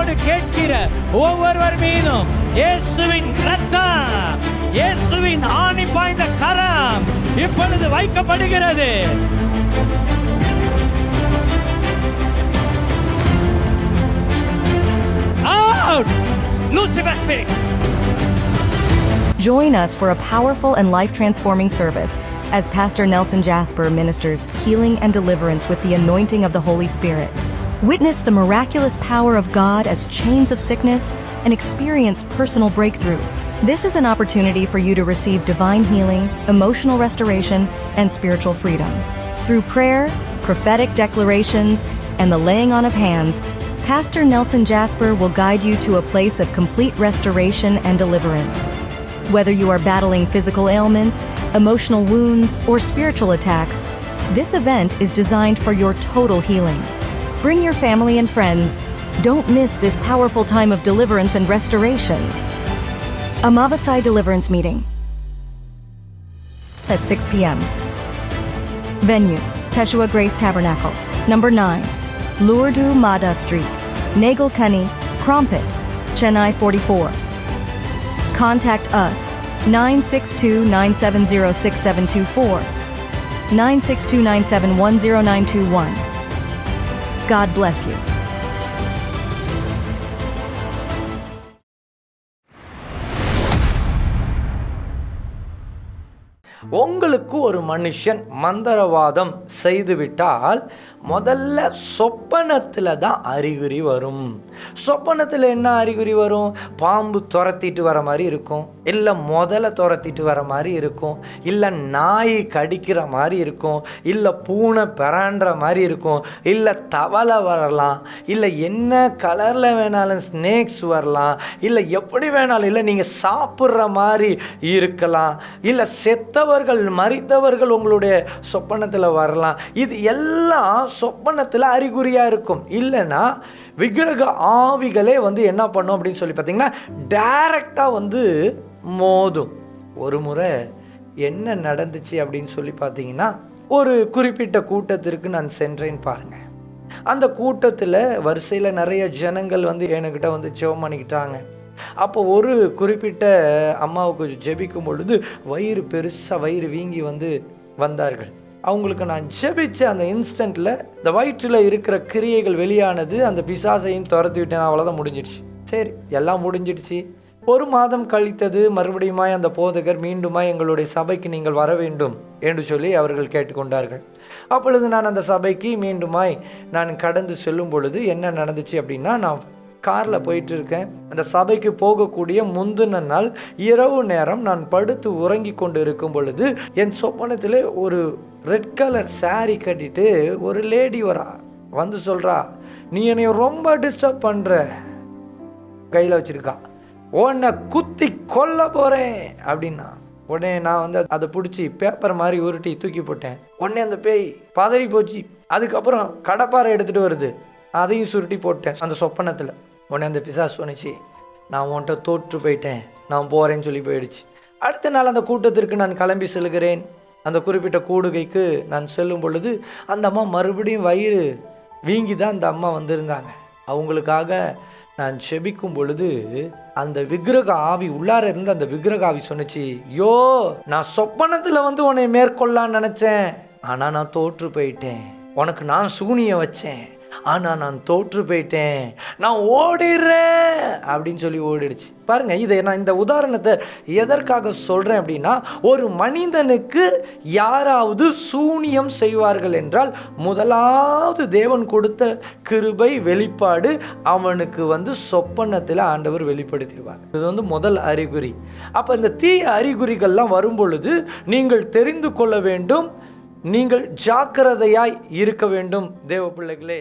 வாஞ்சையோடு கேட்கிற ஒவ்வொருவர் மீதும் இயேசுவின் ரத்தம் இயேசுவின் ஆணி பாய்ந்த கரம் இப்பொழுது வைக்கப்படுகிறது Out! Lucifer spirit! Join us for a powerful and life transforming service as Pastor Nelson Jasper ministers healing and deliverance with the anointing of the Holy Spirit. Witness the miraculous power of God as chains of sickness and experience personal breakthrough. This is an opportunity for you to receive divine healing, emotional restoration, and spiritual freedom. Through prayer, prophetic declarations, and the laying on of hands, Pastor Nelson Jasper will guide you to a place of complete restoration and deliverance. Whether you are battling physical ailments, emotional wounds, or spiritual attacks, this event is designed for your total healing. Bring your family and friends. Don't miss this powerful time of deliverance and restoration. Amavasai Deliverance Meeting at 6 p.m. Venue Teshua Grace Tabernacle, number 9, Lourdes Mada Street, Nagelkani, Crompit, Chennai 44. Contact us 962 970 6724, 962 971 0921. God bless you. உங்களுக்கு ஒரு மனுஷன் மந்திரவாதம் செய்துவிட்டால் முதல்ல சொப்பனத்தில் தான் அறிகுறி வரும். சொப்பனத்தில் என்ன அறிகுறி வரும்? பாம்பு துரத்திட்டு வர மாதிரி இருக்கும். இல்லை முதல்ல துரத்திட்டு வர மாதிரி இருக்கும். இல்லை நாய் கடிக்கிற மாதிரி இருக்கும். இல்லை பூனை பெறான்ற மாதிரி இருக்கும். இல்லை தவளை வரலாம். இல்லை என்ன கலரில் வேணாலும் ஸ்னேக்ஸ் வரலாம். இல்லை எப்படி வேணாலும் இல்லை நீங்கள் சாப்பிட்ற மாதிரி இருக்கலாம். இல்லை செத்தவர்கள் மறித்தவர்கள் உங்களுடைய சொப்பனத்தில் வரலாம். இது எல்லாம் சொப்பனத்தில் அறிகுறியாக இருக்கும். இல்லைன்னா விக்கிரக ஆவிகளே வந்து என்ன பண்ணும் அப்படின்னு சொல்லி பார்த்தீங்கன்னா டைரக்டாக வந்து மோதும். ஒரு முறை என்ன நடந்துச்சு அப்படின்னு சொல்லி பார்த்தீங்கன்னா ஒரு குறிப்பிட்ட கூட்டத்திற்கு நான் சென்றேன்னு பாருங்கள் அந்த கூட்டத்தில் வரிசையில் நிறைய ஜனங்கள் வந்து என்கிட்ட வந்து ஜெபம் பண்ணிக்கிட்டாங்க. அப்போ ஒரு குறிப்பிட்ட அம்மாவுக்கு ஜெபிக்கும் பொழுது வயிறு பெருசாக வயிறு வீங்கி வந்து வந்தார்கள். அவங்களுக்கு நான் ஜெபிச்ச அந்த இன்ஸ்டண்ட்டில் இந்த வயிற்றில் இருக்கிற கிரியைகள் வெளியானது அந்த பிசாசையும் துரத்தி விட்டேன். அவ்வளோதான் முடிஞ்சிடுச்சு. சரி எல்லாம் முடிஞ்சிடுச்சு. ஒரு மாதம் கழித்தது மறுபடியுமாய் அந்த போதகர் மீண்டுமாய் எங்களுடைய சபைக்கு நீங்கள் வர வேண்டும் என்று சொல்லி அவர்கள் கேட்டுக்கொண்டார்கள். அப்பொழுது நான் அந்த சபைக்கு மீண்டுமாய் நான் கடந்து செல்லும் பொழுது என்ன நடந்துச்சு அப்படின்னா நான் காரில் போயிட்டு இருக்கேன் அந்த சபைக்கு போகக்கூடிய முந்தின நாள் இரவு நேரம் நான் படுத்து உறங்கி கொண்டு இருக்கும் பொழுது என் சொப்பனத்தில் ஒரு ரெட் கலர் சாரி கட்டிட்டு ஒரு லேடி வரா வந்து சொல்கிறா நீ என்னை ரொம்ப டிஸ்டர்ப் பண்ணுற கையில் வச்சுருக்கா உன்னை குத்தி கொல்ல போகிறேன் அப்படின்னா உடனே நான் வந்து அதை பிடிச்சி பேப்பர் மாதிரி உருட்டி தூக்கி போட்டேன். உடனே அந்த பேய் பதறி போச்சு. அதுக்கப்புறம் கடப்பாரை எடுத்துகிட்டு வருது. அதையும் சுருட்டி போட்டேன் அந்த சொப்பனத்தில். உடனே அந்த பிசாசு சொன்னிச்சு நான் உன்கிட்ட தோற்று போயிட்டேன் நான் போகிறேன்னு சொல்லி போயிடுச்சு. அடுத்த நாள் அந்த கூட்டத்திற்கு நான் கிளம்பி செல்கிறேன். அந்த குறிப்பிட்ட கூடுகைக்கு நான் செல்லும் பொழுது அந்த அம்மா மறுபடியும் வயிறு வீங்கி தான் அந்த அம்மா வந்திருந்தாங்க. அவங்களுக்காக நான் செபிக்கும் பொழுது அந்த விக்கிரக ஆவி உள்ளார இருந்து அந்த விக்கிரக ஆவி சொன்னுச்சு யோ நான் சொப்பனத்தில் வந்து உன்னை மேற்கொள்ளான்னு நினச்சேன். ஆனால் நான் தோற்று போயிட்டேன். உனக்கு நான் சூனியை வச்சேன். ஆனால் நான் தோற்று போயிட்டேன். நான் ஓடிடுறேன் அப்படின்னு சொல்லி ஓடிடுச்சு. பாருங்க இதை நான் இந்த உதாரணத்தை எதற்காக சொல்கிறேன் அப்படின்னா ஒரு மனிதனுக்கு யாராவது சூனியம் செய்வார்கள் என்றால் முதலாவது தேவன் கொடுத்த கிருபை வெளிப்பாடு அவனுக்கு வந்து சொப்பனத்தில் ஆண்டவர் வெளிப்படுத்திடுவார். இது வந்து முதல் அறிகுறி. அப்போ இந்த தீய அறிகுறிகள்லாம் வரும் பொழுது நீங்கள் தெரிந்து கொள்ள வேண்டும் நீங்கள் ஜாக்கிரதையாய் இருக்க வேண்டும் தேவ பிள்ளைகளே.